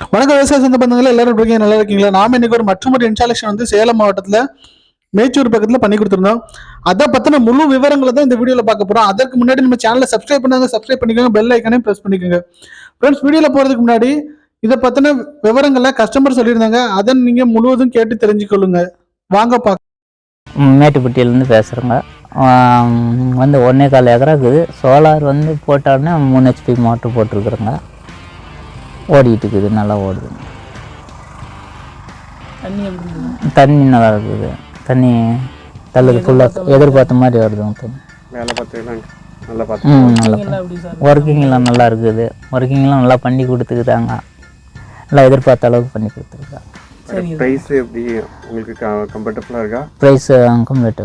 வணக்கம் விவசாய சொந்த பந்தங்களா எல்லாரும் இருக்கீங்க? நல்லா இருக்கீங்களா? நாம இன்னைக்கு ஒரு மற்றும் ஒரு இன்ஸ்டாலேஷன் வந்து சேலம் மாவட்டத்தில் மேச்சூர் பக்கத்தில் பண்ணி கொடுத்துருந்தோம். அதை பற்றின முழு விவரங்களை தான் இந்த வீடியோவில் பார்க்க போகிறோம் அதற்கு முன்னாடி நம்ம சேனலை சப்ஸ்கிரைப் பண்ணாங்க சப்ஸ்கிரைப் பண்ணிக்கோங்க. பெல் ஐக்கனையும் ப்ரெஸ் பண்ணிக்கோங்க. ஃப்ரெண்ட்ஸ் வீடியோவில் போகிறதுக்கு முன்னாடி இதை பற்றின விவரங்களை கஸ்டமர் சொல்லியிருந்தாங்க. அதை நீங்கள் முழுவதும் கேட்டு தெரிஞ்சுக்கொள்ளுங்க. வாங்க பார்க்க மேட்டுப்பட்டியிலேருந்து பேசுகிறேங்க வந்து ஒன்றே கால் ஏக்கராக்குது சோலார் வந்து போட்டாலுமே மூணு ஹெச்பி மோட்ரு போட்டிருக்குறேங்க. ஓடிட்டு இருக்குது நல்லா ஓடுது. தண்ணி நல்லா இருக்குது. தண்ணி தள்ளுது ஃபுல்லாக எதிர்பார்த்த மாதிரி வருதுங்க தண்ணி. ம் நல்லா ஒர்க்கிங்லாம் நல்லா இருக்குது. ஒர்க்கிங்லாம் நல்லா பண்ணி கொடுத்துக்குறாங்க நல்லா எதிர்பார்த்த அளவுக்கு பண்ணி கொடுத்துருக்காங்க. ப்ரைஸ் எப்படி உங்களுக்கு கம்ஃபர்டபுளாக இருக்கா? ப்ரைஸ் கம்ப்ளீட்டு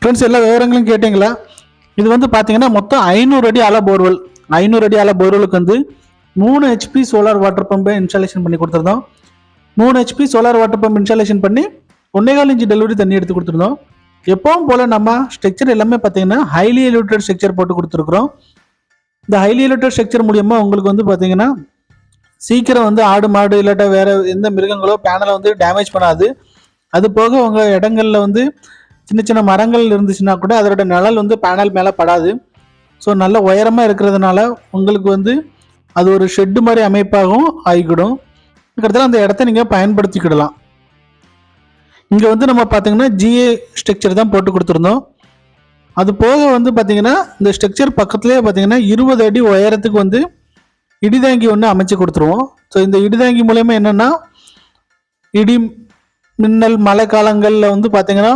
ஃப்ரெண்ட்ஸ் எல்லா விவரங்களும் கேட்டீங்களா? இது வந்து பார்த்தீங்கன்னா மொத்தம் ஐநூறு அடி அலை போர்வெல் ஐநூறு அடி அலை போர்வெலுக்கு வந்து மூணு ஹெச்பி சோலார் வாட்டர் பம்பை இன்ஸ்டாலேஷன் பண்ணி கொடுத்துருந்தோம். மூணு HP solar water pump installation பண்ணி ஒன்னேகால் இன்ச்சு டெலிவரி தண்ணி எடுத்து கொடுத்துருந்தோம். எப்பவும் போல் நம்ம ஸ்ட்ரக்சர் எல்லாமே பார்த்தீங்கன்னா ஹைலி எலிவேட்டட் ஸ்ட்ரக்சர் போட்டு கொடுத்துருக்குறோம். இந்த ஹைலி எலிவேட்டட் ஸ்ட்ரக்சர் மூலியமாக உங்களுக்கு வந்து பார்த்தீங்கன்னா சீக்கிரம் வந்து ஆடு மாடு இல்லாட்டா வேற எந்த மிருகங்களோ பேனலை வந்து டேமேஜ் பண்ணாது. அது போக உங்கள் இடங்களில் வந்து சின்ன சின்ன மரங்கள் இருந்துச்சுன்னா கூட அதோட நிழல் வந்து பேனல் மேலே படாது. ஸோ நல்ல உயரமாக இருக்கிறதுனால உங்களுக்கு வந்து அது ஒரு ஷெட்டு மாதிரி அமைப்பாகவும் ஆகிக்கிடும். அதுக்கடுத்து அந்த இடத்த நீங்கள் பயன்படுத்திக்கிடலாம். இங்கே வந்து நம்ம பார்த்தீங்கன்னா ஜிஏ ஸ்ட்ரக்சர் தான் போட்டு கொடுத்துருந்தோம். அது போக வந்து பார்த்தீங்கன்னா இந்த ஸ்ட்ரக்சர் பக்கத்துலேயே பார்த்தீங்கன்னா இருபது அடி உயரத்துக்கு வந்து இடிதாங்கி ஒன்று அமைச்சு கொடுத்துருவோம். ஸோ இந்த இடிதாங்கி மூலயமா என்னென்னா இடி மின்னல் மழை காலங்களில் வந்து பார்த்தீங்கன்னா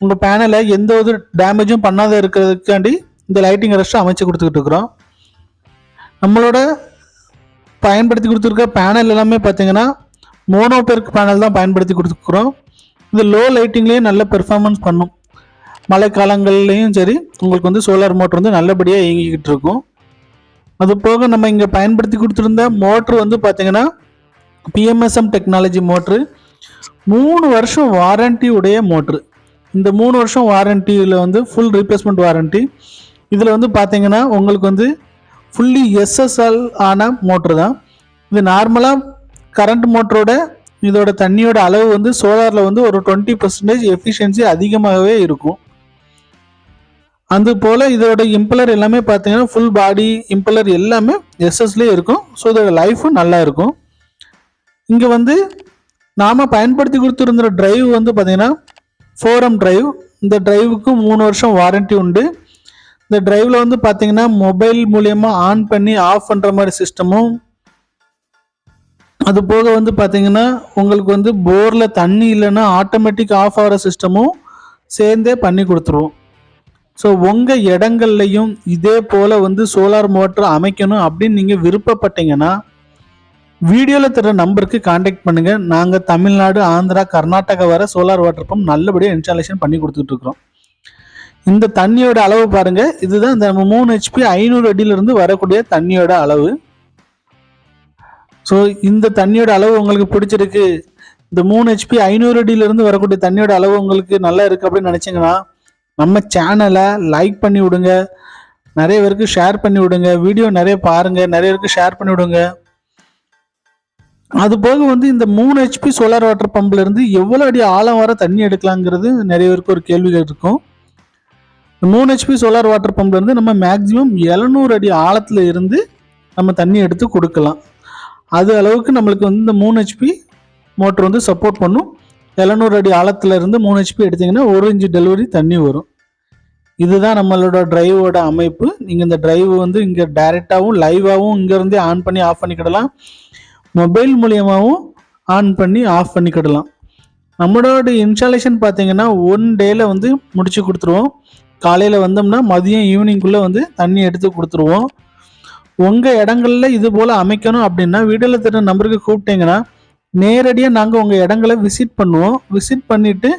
உங்கள் பேனலை எந்த ஒரு டேமேஜும் பண்ணாத இருக்கிறதுக்காண்டி இந்த லைட்டிங் ரெஸ்ட்டை அமைச்சு கொடுத்துக்கிட்டு இருக்கிறோம். நம்மளோட பயன்படுத்தி கொடுத்துருக்க பேனல் எல்லாமே பார்த்தீங்கன்னா மோனோ பெர்க் பேனல் தான் பயன்படுத்தி கொடுத்துருக்குறோம். இது லோ லைட்டிங்லேயும் நல்ல பெர்ஃபார்மன்ஸ் பண்ணும். மழை காலங்கள்லேயும் சரி உங்களுக்கு வந்து சோலார் மோட்டர் வந்து நல்லபடியாக இயங்கிக்கிட்டு இருக்கும். அது போக நம்ம இங்கே பயன்படுத்தி கொடுத்துருந்த மோட்ரு வந்து பார்த்தீங்கன்னா பிஎம்எஸ்எம் டெக்னாலஜி மோட்ரு மூணு வருஷம் வாரண்டி உடைய மோட்ரு இந்த மூணு வருஷம் வாரண்டியில் வந்து ஃபுல் ரீப்ளேஸ்மெண்ட் வாரண்டி இதில் வந்து பார்த்தீங்கன்னா உங்களுக்கு வந்து ஃபுல்லி எஸ்எஸ்எல் ஆன மோட்ரு தான். இது நார்மலாக கரண்ட் மோட்டரோட இதோட தண்ணியோட அளவு வந்து சோலாரில் வந்து ஒரு டுவெண்ட்டி பர்சன்டேஜ் எஃபிஷியன்சி அதிகமாகவே இருக்கும். அது போல் இதோட இம்பலர் எல்லாமே பார்த்தீங்கன்னா ஃபுல் பாடி இம்பலர் எல்லாமே எஸ்எஸ்லேயே இருக்கும். ஸோ இதோட லைஃபும் நல்லா இருக்கும். இங்கே வந்து நாம் பயன்படுத்தி கொடுத்துருந்த டிரைவ் வந்து பார்த்தீங்கன்னா ஃபோரம் டிரைவ் இந்த டிரைவுக்கு மூணு வருஷம் வாரண்டி உண்டு. இந்த டிரைவில் வந்து பார்த்தீங்கன்னா மொபைல் மூலயமா ஆன் பண்ணி ஆஃப் பண்ணுற மாதிரி சிஸ்டமும் அது போக வந்து பார்த்தீங்கன்னா உங்களுக்கு வந்து போரில் தண்ணி இல்லைன்னா ஆட்டோமேட்டிக் ஆஃப் ஆகிற சிஸ்டமும் சேர்ந்தே பண்ணி கொடுத்துருவோம். ஸோ உங்கள் இடங்கள்லையும் இதே போல் வந்து சோலார் மோட்டர் அமைக்கணும் அப்படின்னு நீங்கள் விருப்பப்பட்டீங்கன்னா வீடியோவில் தர நம்பருக்கு காண்டாக்ட் பண்ணுங்கள் நாங்கள் தமிழ்நாடு ஆந்திரா கர்நாடகா வர சோலார் வாட்டர் பம்ப் நல்லபடியாக இன்ஸ்டாலேஷன் பண்ணி கொடுத்துட்ருக்குறோம் இந்த தண்ணியோட அளவு பாருங்க. இதுதான் இந்த நம்ம மூணு ஹெச்பி ஐநூறு அடியிலிருந்து வரக்கூடிய தண்ணியோட அளவு. ஸோ இந்த தண்ணியோட அளவு உங்களுக்கு பிடிச்சிருக்கு. இந்த மூணு ஹெச்பி ஐநூறு அடியிலிருந்து வரக்கூடிய தண்ணியோட அளவு உங்களுக்கு நல்லா இருக்கு அப்படின்னு நினச்சிங்கன்னா நம்ம சேனலை லைக் பண்ணி விடுங்க. நிறைய பேருக்கு ஷேர் பண்ணி விடுங்க. வீடியோ நிறைய பாருங்க. நிறைய பேருக்கு ஷேர் பண்ணி விடுங்க. அது போக வந்து இந்த மூணு ஹெச்பி சோலார் வாட்டர் பம்ப்ல இருந்து எவ்வளோ அடி ஆழம் வர தண்ணி எடுக்கலாங்கிறது நிறைய பேருக்கு ஒரு கேள்விகள் இருக்கும். மூணு ஹெச்பி சோலார் வாட்டர் பம்ப்லேருந்து நம்ம மேக்ஸிமம் எழுநூறு அடி ஆழத்தில் இருந்து நம்ம தண்ணி எடுத்து கொடுக்கலாம். அது அளவுக்கு நம்மளுக்கு வந்து இந்த மூணு ஹெச்பி மோட்டர் வந்து சப்போர்ட் பண்ணும். எழுநூறு அடி ஆழத்தில் இருந்து மூணு ஹெச்பி எடுத்திங்கன்னா ஒரு இன்ச்சு டெலிவரி தண்ணி வரும். இதுதான் நம்மளோட டிரைவோட அமைப்பு. நீங்கள் இந்த டிரைவ் வந்து இங்கே டைரெக்டாகவும் லைவாகவும் இங்கேருந்தே ஆன் பண்ணி ஆஃப் பண்ணிக்கிடலாம் மொபைல் மூலியமாகவும் ஆன் பண்ணி ஆஃப் பண்ணிக்கிடலாம் நம்மளோட இன்ஸ்டாலேஷன் பார்த்தீங்கன்னா ஒன் டேயில் வந்து முடிச்சு கொடுத்துருவோம். காலையில் வந்தோம்னா மதியம் ஈவினிங்குள்ளே வந்து தண்ணி எடுத்து கொடுத்துருவோம். உங்கள் இடங்கள்ல இது போல் அமைக்கணும் அப்படின்னா வீடியோவில் தர நம்பருக்கு கூப்பிட்டீங்கன்னா நேரடியாக நாங்கள் உங்கள் இடங்களை விசிட் பண்ணுவோம். விசிட் பண்ணிவிட்டு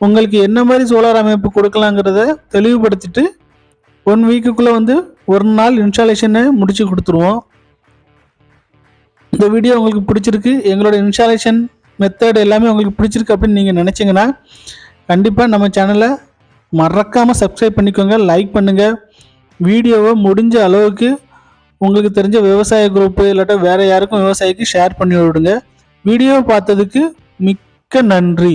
உங்களுக்கு என்ன மாதிரி சோலார் அமைப்பு கொடுக்கலாங்கிறத தெளிவுபடுத்திட்டு ஒன் வீக்குக்குள்ளே வந்து ஒரு நாள் இன்ஸ்டாலேஷனை முடித்து கொடுத்துருவோம். இந்த வீடியோ உங்களுக்கு பிடிச்சிருக்கு. எங்களோட இன்ஸ்டாலேஷன் மெத்தட் எல்லாமே உங்களுக்கு பிடிச்சிருக்கு அப்படின்னு நீங்கள் நினச்சிங்கன்னா கண்டிப்பாக நம்ம சேனலை மறக்காமல் சப்ஸ்கிரைப் பண்ணிக்கோங்க லைக் பண்ணுங்கள் வீடியோவை முடிஞ்ச அளவுக்கு உங்களுக்கு தெரிஞ்ச விவசாய குரூப்பு இல்லாட்டா வேறு யாருக்கும் விவசாயிக்கு ஷேர் பண்ணி விடுங்க. வீடியோ பார்த்ததுக்கு மிக்க நன்றி.